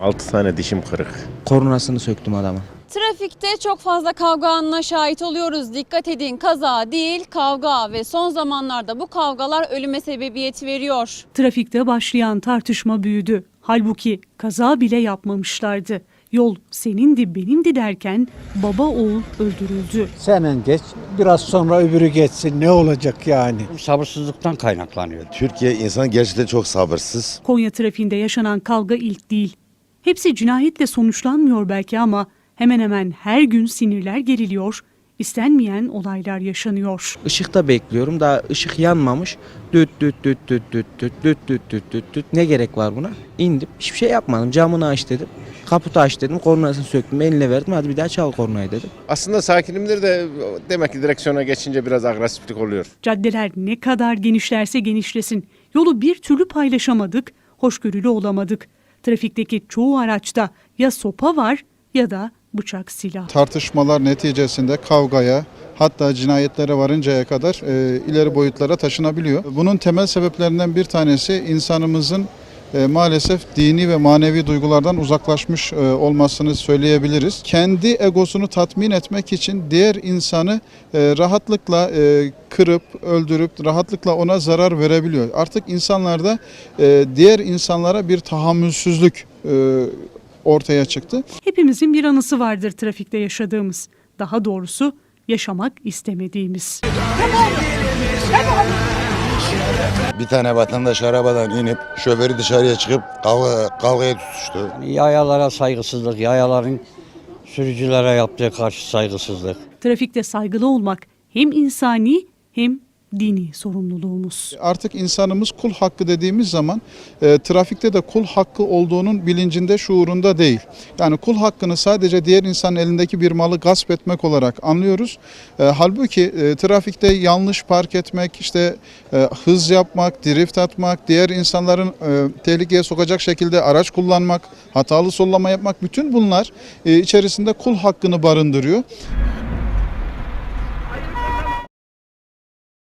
Altı tane dişim kırık. Kornasını söktüm adamın. Trafikte çok fazla kavga anına şahit oluyoruz. Dikkat edin kaza değil kavga ve son zamanlarda bu kavgalar ölüme sebebiyet veriyor. Trafikte başlayan tartışma büyüdü. Halbuki kaza bile yapmamışlardı. Yol senindi benimdi derken baba oğul öldürüldü. Senin geç, biraz sonra öbürü geçsin. Ne olacak yani? sabırsızlıktan kaynaklanıyor. Türkiye insan gerçekten çok sabırsız. Konya trafiğinde yaşanan kavga ilk değil. Hepsi cinayetle sonuçlanmıyor belki ama hemen hemen her gün sinirler geriliyor, istenmeyen olaylar yaşanıyor. Işıkta bekliyorum daha ışık yanmamış. Düt düt düt düt düt düt düt düt düt düt düt. Ne gerek var buna? İndim. Hiçbir şey yapmadım. Camını aç dedim. Kaputu aç dedim. Kornasını söktüm. Eline verdim. Hadi bir daha çal kornayı dedim. Aslında sakinimdir de demek ki direksiyona geçince biraz agresiflik oluyor. Caddeler ne kadar genişlerse genişlesin. Yolu bir türlü paylaşamadık, hoşgörülü olamadık. Trafikteki çoğu araçta ya sopa var ya da bıçak silah. tartışmalar neticesinde kavgaya hatta cinayetlere varıncaya kadar e, ileri boyutlara taşınabiliyor. Bunun temel sebeplerinden bir tanesi insanımızın e, maalesef dini ve manevi duygulardan uzaklaşmış e, olmasını söyleyebiliriz. Kendi egosunu tatmin etmek için diğer insanı e, rahatlıkla e, kırıp öldürüp rahatlıkla ona zarar verebiliyor. Artık insanlarda e, diğer insanlara bir tahammülsüzlük e, ortaya çıktı. Hepimizin bir anısı vardır trafikte yaşadığımız. Daha doğrusu yaşamak istemediğimiz. Bir tane vatandaş arabadan inip şoförü dışarıya çıkıp kavga, kavgaya tutuştu. Yayalara saygısızlık, yayaların sürücülere yaptığı karşı saygısızlık. Trafikte saygılı olmak hem insani hem dini sorumluluğumuz. Artık insanımız kul hakkı dediğimiz zaman e, trafikte de kul hakkı olduğunun bilincinde, şuurunda değil. Yani kul hakkını sadece diğer insanın elindeki bir malı gasp etmek olarak anlıyoruz. E, halbuki e, trafikte yanlış park etmek, işte e, hız yapmak, drift atmak, diğer insanların e, tehlikeye sokacak şekilde araç kullanmak, hatalı sollama yapmak bütün bunlar e, içerisinde kul hakkını barındırıyor.